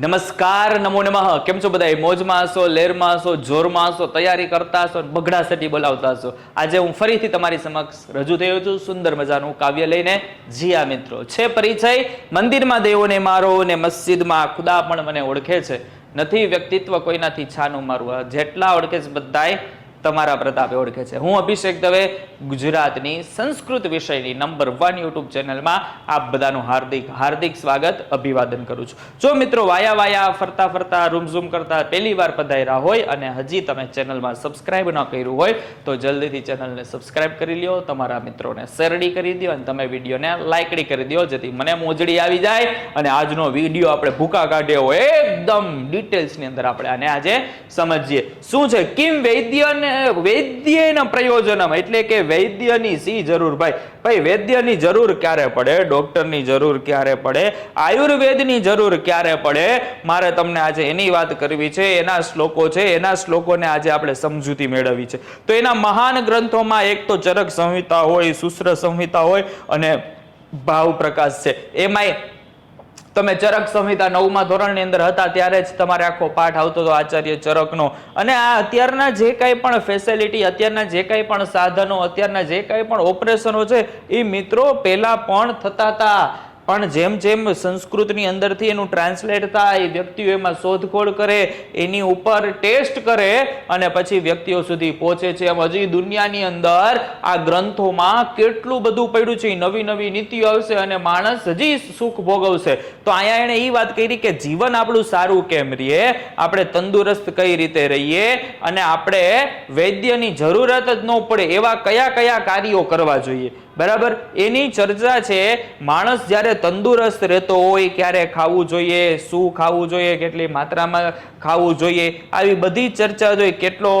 નમસ્કાર, નમો નમઃ. કેમ છો બધા મોજમાં હશો, લેરમાં હશો, જોરમાં હશો, તૈયારી કરતા હશો બગડા સટી બોલાવતા હશો. આજે હું ફરીથી તમારી સમક્ષ રજૂ થયો છું સુંદર મજાનું કાવ્ય લઈને. જીયા મિત્રો. છે પરિચય? મંદિરમાં દેવોને મારો ને મસ્જિદમાં ખુદા પણ મને ઓળખે છે. નથી વ્યક્તિત્વ કોઈનાથી છાનું મારું જેટલા ઓળખે છે બધાય તમારા પ્રતાપે ઓળખે છે. હું અભિષેક દવે ગુજરાતની સંસ્કૃત વિષયની નંબર વન યુટ્યુબ ચેનલમાં આપ બધાનું હાર્દિક હાર્દિક સ્વાગત, અભિવાદન કરું છું. જો મિત્રો વાયા વાયા, ફરતા ફરતા રૂમઝૂમ કરતા પહેલી વાર પધાર્યા હોય અને હજી તમે ચેનલમાં સબસ્ક્રાઇબ ન કર્યું હોય, તો જલ્દીથી ચેનલને સબસ્ક્રાઇબ કરી લ્યો, તમારા મિત્રોને શેરડી કરી દો અને તમે વિડીયોને લાઇકડી કરી દો જેથી મને મોજડી આવી જાય અને આજનો વીડિયો આપણે ભૂકા કાઢ્યો હોય, એકદમ ડિટેલ્સની અંદર આપણે આને આજે સમજીએ. શું છે? કિમ વૈદ્યને પ્રયોજનમ એટલે કે વૈદ્યની સી જરૂર ભાઈ. ભાઈ, વૈદ્યની જરૂર ક્યારે પડે? ડોક્ટરની જરૂર ક્યારે પડે? આયુર્વેદની જરૂર ક્યારે પડે? મારે તમને આજે એની વાત કરવી છે, એના શ્લોકો છે, એના શ્લોકોને આજે આપણે સમજૂતી મેળવવી છે. તો એના મહાન ગ્રંથોમાં એક તો ચરક સંહિતા હોય, શુશ્ર સંહિતા હોય અને ભાવ પ્રકાશ છે. એમાંય તમે ચરક સંહિતા નવમા ધોરણની અંદર હતા ત્યારે જ તમારે આખો પાઠ આવતો હતો આચાર્ય ચરકનો. અને આ અત્યારના જે કાંઈ પણ ફેસિલિટી અત્યારના જે કાંઈ પણ સાધનો, અત્યારના જે કાંઈ પણ ઓપરેશનો છે, એ મિત્રો પહેલાં પણ થતા હતા. પણ જેમ જેમ સંસ્કૃતની અંદરથી એનું ટ્રાન્સલેટ થાય, વ્યક્તિઓ એમાં શોધખોળ કરે, એની ઉપર ટેસ્ટ કરે અને પછી વ્યક્તિઓ સુધી પહોંચે છે. એમ હજી દુનિયાની અંદર આ ગ્રંથોમાં કેટલું બધું પડ્યું છે, નવી નવી નીતિઓ આવશે અને માણસ હજી સુખ ભોગવશે. તો અહીંયા એણે એ વાત કરી કે જીવન આપણું સારું કેમ રહીએ? આપણે તંદુરસ્ત કઈ રીતે રહીએ? અને આપણે વૈદ્યની જરૂરત જ ન પડે એવા કયા કયા કાર્યો કરવા જોઈએ? બરાબર? એની ચર્ચા છે, માણસ જ્યારે તંદુરસ્ત રહેતો હોય ક્યારે ખાવું જોઈએ, શું ખાવું જોઈએ, કેટલી માત્રામાં ખાવું જોઈએ, આવી બધી ચર્ચા જોઈએ, કેટલો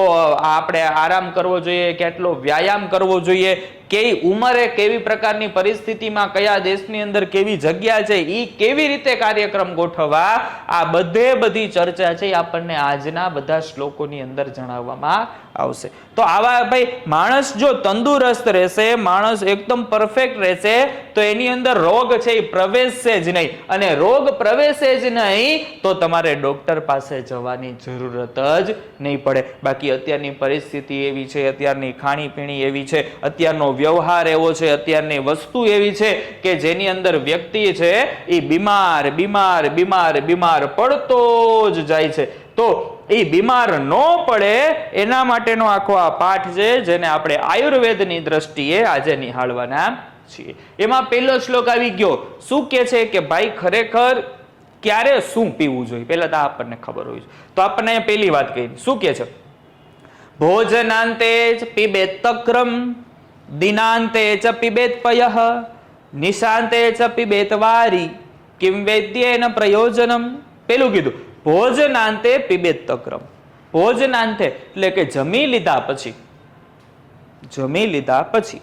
આપણે આરામ કરવો જોઈએ, કેટલો વ્યાયામ કરવો જોઈએ કઈ ઉંમરે કેવી પ્રકારની પરિસ્થિતિમાં કયા દેશની અંદર કેવી જગ્યા છે એ કેવી રીતે કાર્યક્રમ ગોઠવવા, આ બધે બધી ચર્ચા છે એ આપણને આજના બધા શ્લોકોની અંદર જણાવવામાં આવશે. તો આવા ભાઈ, માણસ જો તંદુરસ્ત રહેશે, માણસ એકદમ પરફેક્ટ રહેશે, તો એની અંદર રોગ છે એ પ્રવેશશે જ નહીં. અને રોગ પ્રવેશે જ નહીં, તો તમારે ડોક્ટર પાસે જવાની જરૂરત જ નહીં પડે. બાકી અત્યારની પરિસ્થિતિ એવી છે, અત્યારની ખાણીપીણી એવી છે, અત્યારનો વ્યવહાર એવો છે, અત્યારની વસ્તુ એવી છે કે જેની અંદર વ્યક્તિ છે, એ બીમાર બીમાર બીમાર બીમાર પડતો જ જાય છે. તો એ બીમાર ન પડે, એના માટેનો આખો આ પાઠ છે, જેને આપણે આયુર્વેદની દ્રષ્ટિએ આજે નિહાળવાના છીએ. એમાં પહેલો શ્લોક આવી ગયો, શું કે છે કે ભાઈ ખરેખર ક્યારે શું પીવું જોઈએ? પહેલા તો આપણને ખબર હોય તો આપણને પહેલી વાત કહી શું કે છે? ભોજનાંતે જ પીબે તક્રમ દિનાંતે ચ પિબેત પયઃ નિશાંતે ચ પિબેત વારી કિમ વૈદ્યેન પ્રયોજનમ પેલું કીધું ભોજનાંતે પિબેત તક્રમ ભોજનાંતે એટલે કે જમી લીધા પછી। જમી લીધા પછી।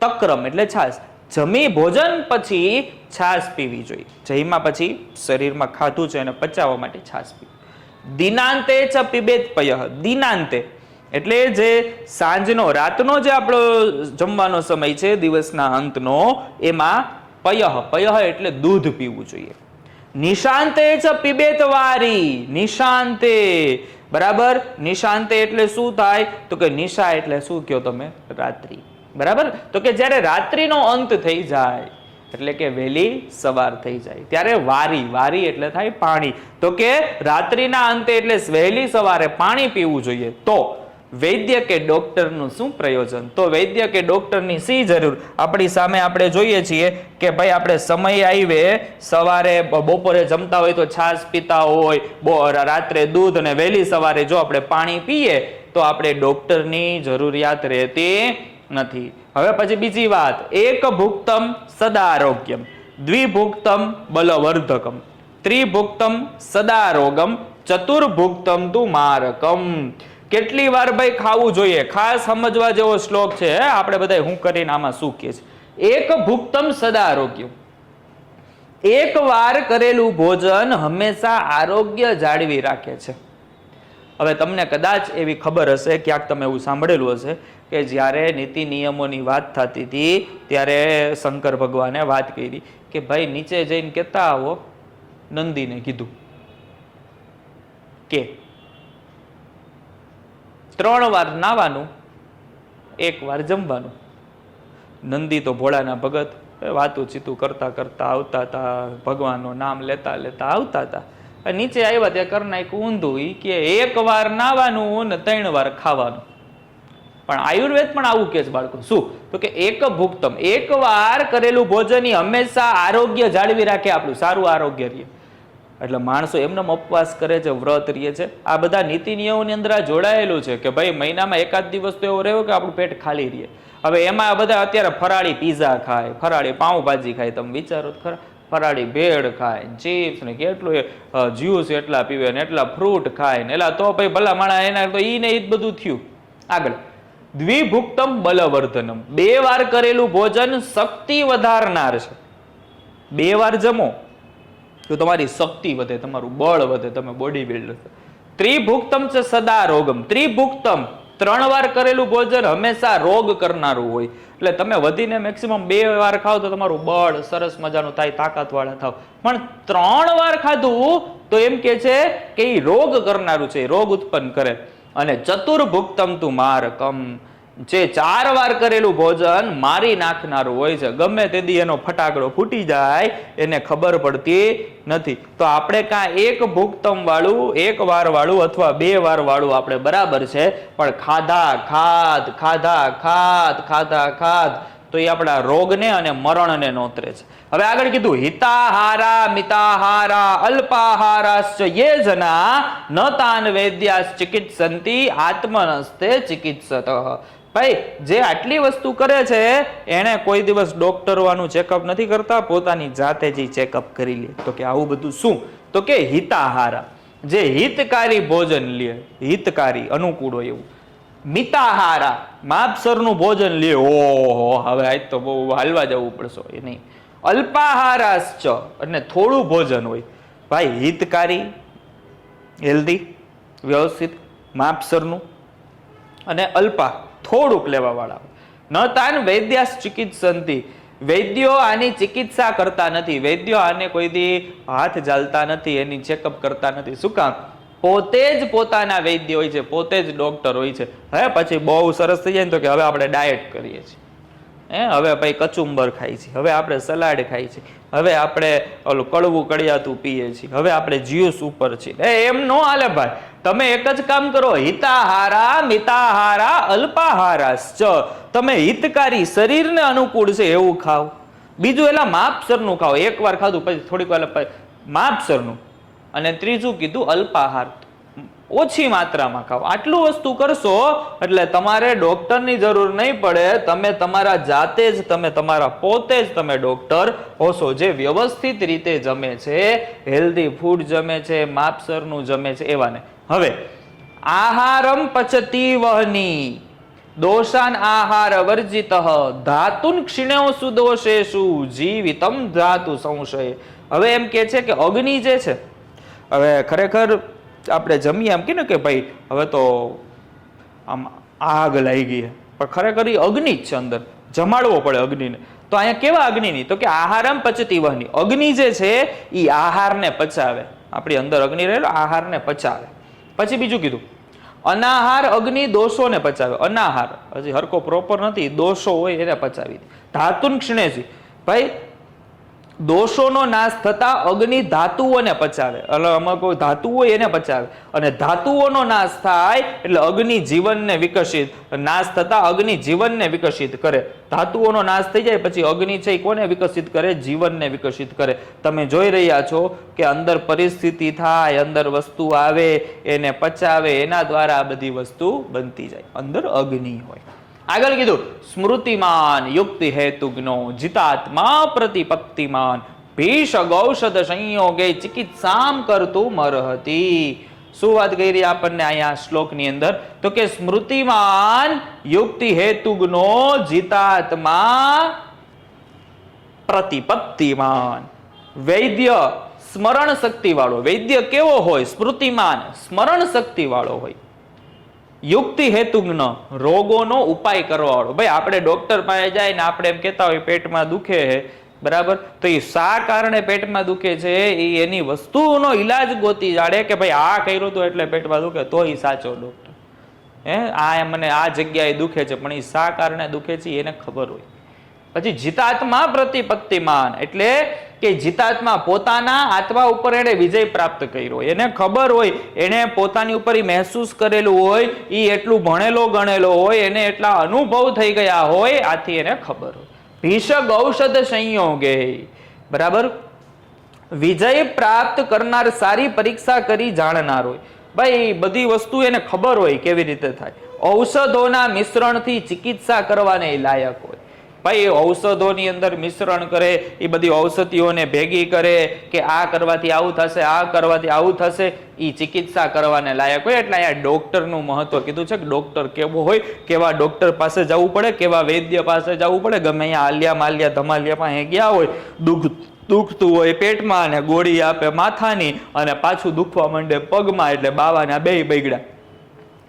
તક્રમ એટલે છાશ। જમી ભોજન પછી છાશ પીવી જોઈએ। જઈમાં પછી શરીરમાં ખાધું છે એને પચાવવા માટે છાશ પીવી દિનાંતે ચ પીબેત પયઃ દિનાંતે એટલે જે સાંજનો, રાતનો જે આપણો જમવાનો સમય છે, દિવસના અંતનો, એમાં પયહ પયહ એટલે દૂધ પીવું જોઈએ. નિશાંતે ચ પીબેત વારી નિશાંતે. બરાબર? નિશાંતે એટલે શું થાય? તો કે નિશા એટલે શું કહો તમે? રાત્રિ. બરાબર? તો કે જ્યારે રાત્રિનો અંત થઈ જાય, એટલે કે વહેલી સવાર થઈ જાય. ત્યારે વારી વારી એટલે થાય પાણી. તો કે રાત્રિના અંતે એટલે વહેલી સવારે પાણી પીવું જોઈએ. તો વૈદ્ય કે ડોક્ટરનું શું પ્રયોજન? તો વૈદ્ય કે ડોક્ટરની શી જરૂર. આપણી સામે આપણે જોઈએ છીએ કે ભાઈ આપણે સમય આવે સવારે બપોરે જમતા હોય તો છાશ પીતા હોય રાત્રે દૂધ અને વહેલી સવારે જો આપણે પાણી પીએ, તો આપણે ડોક્ટરની જરૂરિયાત રહેતી નથી. હવે પછી બીજી વાત. એક ભુક્તમ સદા આરોગ્યમ દ્વિભુક્તમ બલવર્ધકમ. ત્રિભુક્તમ સદા રોગમ ચતુર્ભુક્તમ તું મારકમ. કેટલી વાર ભાઈ ખાવું જોઈએ? ખાસ સમજવા જેવો શ્લોક છે આપણે બધા હું કરીને આમાં શું કે છે? એક ભુક્તમ સદા આરોગ્ય. એક વાર કરેલું ભોજન હંમેશા આરોગ્ય જાળવી રાખે છે. હવે તમને કદાચ એવી ખબર હશે, ક્યાંક તમે એવું સાંભળેલું હશે, કે જ્યારે નીતિ નિયમોની વાત થતી હતી, ત્યારે શંકર ભગવાને વાત કરી કે, ભાઈ, નીચે જઈને કહેતા આવો. નંદીને કીધું કે ત્રણ વાર નાવાનું, એક વાર જમવાનું. નંદી તો ભોળાના ભગત વાતું ચીતું કરતા કરતા આવતા હતા ભગવાનનું નામ લેતા લેતા આવતા હતા નીચે આવ્યા ત્યાં કરી ઊંધું એ કે એક વાર નાવાનું ને ત્રણ વાર ખાવાનું. પણ આયુર્વેદ પણ આવું કે છે બાળકો. શું? તો કે એક ભુક્તમ, એક વાર કરેલું ભોજન હંમેશા આરોગ્ય જાળવી રાખે આપણું, સારું આરોગ્ય રહે. એટલે માણસો એમને ઉપવાસ કરે છે, વ્રત રહે છે. આ બધા નીતિ નિયમોની અંદર જોડાયેલું છે કે ભાઈ મહિનામાં એકાદ દિવસ તો એવો રહ્યો કે આપણું પેટ ખાલી રહે હવે એમાં આ બધા અત્યારે ફરાળી પીઝા ખાય, ફરાળી પાઉંભાજી ખાય, તમે વિચારો ખરા. ફરાળી ભેળ ખાય ચિપ્સ ને કેટલું જ્યુસ એટલા પીવે ને એટલા ફ્રૂટ ખાય ને એટલા તો ભાઈ ભલા માણા એના તો ઈ ને ઈ બધું થયું. આગળ. દ્વિભુક્તમ બલવર્ધનમ. બે વાર કરેલું ભોજન શક્તિ વધારનાર છે. બે વાર જમો. તો તમારી શક્તિ વધે, તમારું બળ વધે, તમે બોડી બિલ્ડર ત્રિભુક્તમ છે સદા રોગમ. ત્રિભુક્તમ, ત્રણ વાર કરેલું ભોજન હંમેશા રોગ કરનારું હોય. એટલે તમે વધીને મેક્સિમમ બે વાર ખાવ તો તમારું બળ સરસ મજાનું થાય, તાકાતવાળા થાવ પણ ત્રણ વાર ખાધું તો એમ કે છે કે એ રોગ કરનારું છે રોગ ઉત્પન્ન કરે. અને ચતુર્ભુક્તમ તું મારકમ. જે ચાર વાર કરેલું ભોજન મારી નાખનારું હોય છે. ગમે તે એનો ફટાકડો ફૂટી જાય, એને ખબર પડતી નથી. તો આપણે કાં એક ભુક્તમ વાળું, એક વાર વાળું અથવા બે વાર વાળું આપણે બરાબર છે. પણ ખાધા, ખાધ ખાધા ખાધ ખાધા, ખાધ, તો એ આપણા રોગને અને મરણને નોતરે છે. હવે આગળ કીધું, હિતાહારા, મિતાહારા, અલ્પાહારાશ્ચ યે જના ન તાન વૈદ્યાશ ચિકિત્સંતિ આત્મનસ્તે ચિકિત્સત. ભાઈ, જે આટલી વસ્તુ કરે છે એને કોઈ દિવસ ડોક્ટરવાનું ચેકઅપ નથી કરતા, પોતાની જાતે જ ચેકઅપ કરી લે. તો કે આવું બધું શું? તો કે હિતાહારા. જે હિતકારી ભોજન લે, હિતકારી, અનુકૂળ હોય એવું. મિતાહારા. માપસરનું ભોજન લે. ઓહો, હવે આજ તો બહુ હાલવા જવું પડશે, એ નહીં. અલ્પાહારાશ્ચ અને થોડું ભોજન હોય. ભાઈ, હિતકારી, હેલ્ધી, વ્યવસ્થિત માપસરનું અને અલ્પા. થોડુંક લેવા વાળા ન તાન વૈદ્યાસ ચિકિત્સંતી. વૈદ્યો આની ચિકિત્સા કરતા નથી. વૈદ્યો આને કોઈ દી હાથ જાલતા નથી, એની ચેકઅપ કરતા નથી. શું કામ? પોતે જ પોતાના વૈદ્ય હોય છે, પોતે જ ડોક્ટર હોય છે. હે, પછી બહુ સરસ થઈ જાય ને તો કે હવે આપણે ડાયટ કરીએ છીએ. હે? હવે ભાઈ કચુંબર ખાઈ છે. હવે આપણે સલાડ ખાઈ છે. હવે આપણે ઓલું કડવું કડિયાતું પીએ છીએ. હવે આપણે જ્યુસ ઉપર છીએ એ, એમ નો હાલે ભાઈ. તમે એક જ કામ કરો. હિતાહારા, મિતાહારા, અલ્પાહારાશ્ચ. તમે હિતકારી શરીરને અનુકૂળ છે એવું ખાઓ. બીજું એલા માપસરનું ખાઓ. એકવાર ખાધું, પછી થોડીક વાર માપસરનું. અને ત્રીજું કીધું અલ્પાહાર. ઓછી માત્રામાં ખાઓ. આટલું વસ્તુ કરશો, એટલે તમારે ડોક્ટરની જરૂર નહીં પડે. તમે તમારા જાતે જ, તમે તમારા પોતે જ તમે ડોક્ટર હોશો. જે વ્યવસ્થિત રીતે જમે છે હેલ્ધી ફૂડ જમે છે, માપસરનું જમે છે, એવાને. હવે, આહારમ પચતી વહની દોષાન આહાર વર્જિત. ધાતુન ક્ષીણ્યો સુદોષેશુ જીવિતમ ધાતુ સંશય. હવે એમ કે છે કે અગ્નિ જે છે, હવે ખરેખર આપણે જમીએ એમ કે ને કે ભાઈ, હવે તો આમ આગ લાગી ગઈ. પણ ખરેખર એ અગ્નિ જ છે અંદર. જમાડવો પડે અગ્નિને. તો અહીંયા કેવા અગ્નિની? તો કે આહારમ પચતી વહની. અગ્નિ જે છે એ આહારને પચાવે. આપણી અંદર અગ્નિ રહેલો, આહારને પચાવે. પછી બીજું કીધું. અનાહાર અગ્નિ દોષોને પચાવે. અનાહાર. હજી હરકો પ્રોપર નથી. દોષો હોય એને પચાવી ધાતુન ક્ષણેજી ભાઈ દોષોનો નાશ થતા અગ્નિ ધાતુઓને પચાવે. એટલે આમાં કોઈ ધાતુ હોય એને પચાવે. અને ધાતુઓનો નાશ થાય એટલે અગ્નિ જીવનને વિકસિત. નાશ થતા અગ્નિ જીવનને વિકસિત કરે. ધાતુઓનો નાશ થઈ જાય પછી અગ્નિ છે એ કોને વિકસિત કરે? જીવનને વિકસિત કરે. તમે જોઈ રહ્યા છો કે અંદર પરિસ્થિતિ થાય, અંદર વસ્તુ આવે, એને પચાવે, એના દ્વારા આ બધી વસ્તુ બનતી જાય. અંદર અગ્નિ હોય. આગળ કીધું, સ્મૃતિમાન યુક્તિ હેતુજ્ઞો જીતાત્મા પ્રતિપક્તિમાન ભીષ ગૌષધ સંયોગે ચિકિત્સામ કરતું મરહતી. શું વાત કરી રહી આપણને અહીંયા શ્લોકની અંદર? તો કે સ્મૃતિમાન યુક્તિ હેતુજ્ઞો જીતાત્મા પ્રતિપત્તિમાન. વૈદ્ય સ્મરણ શક્તિ વાળો વૈદ્ય કેવો હોય? સ્મૃતિમાન સ્મરણ શક્તિ વાળો હોય. યુક્તિ હેતુજ્ઞ રોગોનો ઉપાય કરવાવાળો. ભાઈ, આપણે ડોક્ટર પાસે જાય ને આપણે એમ કહેતા હોય, પેટમાં દુખે છે બરાબર? તો એ શા કારણે પેટમાં દુખે છે? એ એની વસ્તુનો ઈલાજ ગોતી જાડે કે ભાઈ, આ કર્યું હતું એટલે પેટમાં દુખે તો એ સાચો ડોક્ટર હે? આ મને આ જગ્યાએ દુખે છે, પણ એ શા કારણે દુખે છે એને ખબર હોય. પછી જીતાત્મા પ્રતિપત્તિમાન એટલે કે જીતાત્મા પોતાના આત્મા ઉપર એને વિજય પ્રાપ્ત કર્યો. એને ખબર હોય એને પોતાની ઉપર મહેસૂસ કરેલું હોય એ એટલું ભણેલો ગણેલો હોય, એને એટલા અનુભવ થઈ ગયા હોય, આથી એને ખબર હોય. ભીષક ઔષધ સંયોગે. બરાબર? વિજય પ્રાપ્ત કરનાર સારી પરીક્ષા કરી જાણનાર હોય. ભાઈ બધી વસ્તુ એને ખબર હોય કેવી રીતે થાય. ઔષધોના મિશ્રણથી ચિકિત્સા કરવાને લાયક હોય. ભાઈ ઔષધોની અંદર મિશ્રણ કરે, એ બધી ઔષધિઓને ભેગી કરે કે આ કરવાથી આવું થશે, આ કરવાથી આવું થશે એ ચિકિત્સા કરવાને લાયક હોય. એટલે અહીંયા ડોક્ટરનું મહત્વ કીધું છે કે ડૉક્ટર કેવો હોય, કેવા ડૉક્ટર પાસે જવું પડે, કેવા વૈદ્ય પાસે જવું પડે. ગમે અહીંયા આલિયા માલિયા ધમાલિયા પાસે ગયા હોય, દુઃખ, દુખતું હોય પેટમાં અને ગોળી આપે માથાની અને પાછું દુખવા માંડે પગમાં, એટલે બાવાના બે બગડ્યા.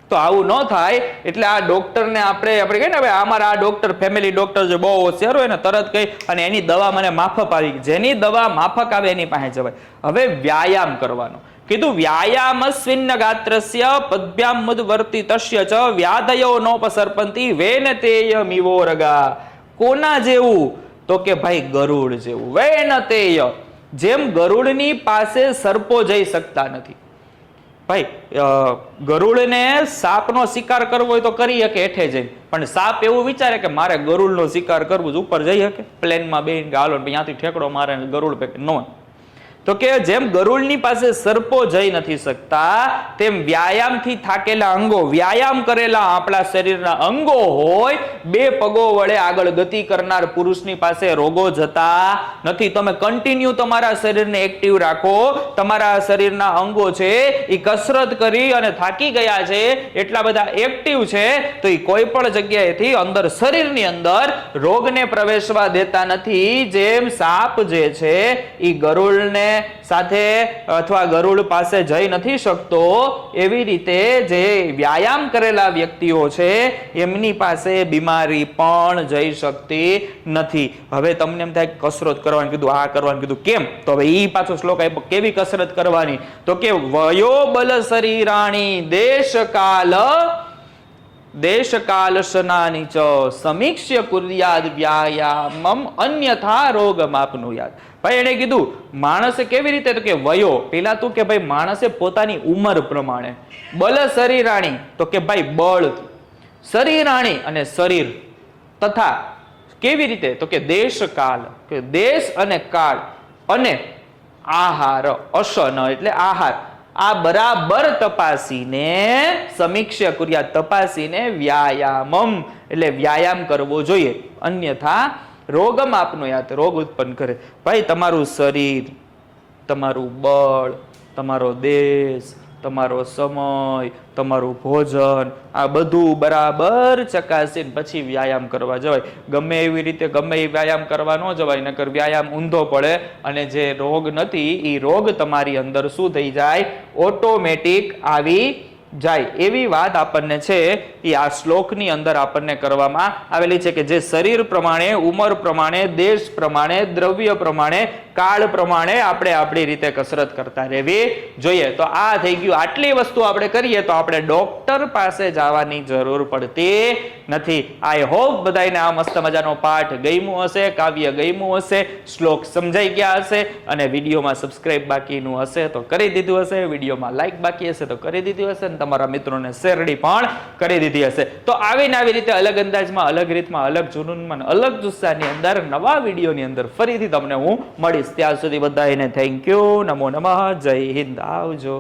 તો આવું ન થાય, એટલે આ ડોક્ટરને આપણે આપણે કહીએ ને, હવે અમારા આ ડોક્ટર ફેમિલી ડોક્ટર જે બહુ હોશિયાર હોય ને, તરત કહી અને એની દવા મને માફક આવી જેની દવા માફક આવે એની પાસે જવાય. હવે વ્યાયામ કરવાનો. કીધું, વ્યાયામ સ્વિન્ન ગાત્રસ્ય પદ્યામ મુદવર્તી તસ્ય ચ વ્યાધયો નોપસર્પંતી વેન તેય મિવોરગા કોના જેવું? તો કે ભાઈ ગરુડ જેવું. વેન તેય. જેમ ગરુડની પાસે સર્પો જઈ શકતા નથી. ભાઈ ગરુડને સાપનો શિકાર કરવો હોય તો કરી શકે હેઠે જઈને. પણ સાપ એવું વિચારે કે મારે ગરુડનો શિકાર કરવો જ ઉપર જઈ શકે. પ્લેનમાં બેન કે હાલો ત્યાંથી ઠેકડો મારે ગરુડ પે નો તો કે જેમ ગરુડની પાસે સર્પો જઈ નથી શકતા, તેમ વ્યાયામથી થાકેલા અંગો, વ્યાયામ કરેલા આપણા શરીરના અંગો હોય, બે પગો વડે આગળ ગતિ કરનાર પુરુષની પાસે રોગો જતા નથી. તમે કન્ટિન્યુ તમારા શરીરને એક્ટિવ રાખો. તમારા શરીરના અંગો છે એ કસરત કરી અને થાકી ગયા છે, એટલા બધા એક્ટિવ છે, તો એ કોઈ પણ જગ્યાએથી અંદર શરીરની અંદર રોગને પ્રવેશવા દેતા નથી. જેમ સાપ જે છે એ ગરુડને સાથે અથવા ગરુડ પાસે જઈ નથી શકતો, એવી રીતે જે વ્યાયામ કરેલા વ્યક્તિઓ છે, એમની પાસે બીમારી પણ જઈ શકતી નથી. હવે તમને એમ થાય કસરત કરવાનું કીધું, આ કરવાનું કીધું, કેમ? તો હવે ઈ પાછો શ્લોક આપ્યો, કેવી કસરત કરવાની? તો કે વયો બલ શરીરાણી દેશ કાલ દેશકાલ શનાની ચ સમીક્ષ્ય કુર્યાદ વ્યાયામમ અન્યથા રોગ માપનું યાદ ભાઈ એને કીધું, માણસે કેવી રીતે તો કે વયો? પેલા તું કે ભાઈ, માણસે પોતાની ઉંમર પ્રમાણે. બલ શરીરાણી તો કે ભાઈ, બળ. શરીરાણી અને શરીર તથા કેવી રીતે? તો કે દેશ કાલ કે દેશ અને કાળ અને આહાર અશન એટલે આહાર. આ બરાબર તપાસીને સમીક્ષા કર્યા, તપાસીને વ્યાયામમ, એટલે વ્યાયામ કરવો જોઈએ. અન્યથા રોગમ આપનો યાદ રોગ ઉત્પન્ન કરે. ભાઈ, તમારું શરીર, તમારું બળ, તમારો દેશ તમારો સમય, તમારું ભોજન, આ બધું બરાબર ચકાસીને પછી વ્યાયામ કરવા જવાય. ગમે એવી રીતે ગમે એ વ્યાયામ કરવા ન જવાય, નકર વ્યાયામ ઊંધો પડે અને જે રોગ નથી એ રોગ તમારી અંદર શું થઈ જાય? ઓટોમેટિક આવી જાય એવી વાત આપણને છે એ આ શ્લોકની અંદર આપણને કરવામાં આવેલી છે કે જે શરીર પ્રમાણે, ઉંમર પ્રમાણે, દેશ પ્રમાણે, દ્રવ્ય પ્રમાણે, કાળ પ્રમાણે આપણે આપણી રીતે કસરત કરતા રહેવી જોઈએ. તો આ થઈ ગયું. આટલી વસ્તુ આપણે કરીએ તો આપણે ડોક્ટર પાસે જવાની જરૂર પડતી નથી. આઈ હોપ બધાને આ મસ્ત મજાનો પાઠ ગયમું હશે, કાવ્ય ગયમું હશે, શ્લોક સમજાઈ ગયા હશે અને વિડીયોમાં સબસ્ક્રાઇબ બાકીનું હશે તો કરી દીધું હશે, વિડીયોમાં લાઈક બાકી હશે તો કરી દીધું હશે અને તમારા મિત્રોને શેરડી પણ કરી દીધી હશે. તો આવીને આવી રીતે અલગ અંદાજમાં, અલગ રીતમાં, અલગ જુનૂનમાં અલગ જુસ્સાની અંદર નવા વિડીયોની અંદર ફરીથી તમને હું મળીશ. ત્યાં સુધી બધાને થેન્ક યુ નમો નમઃ. જય હિન્દ. આવજો.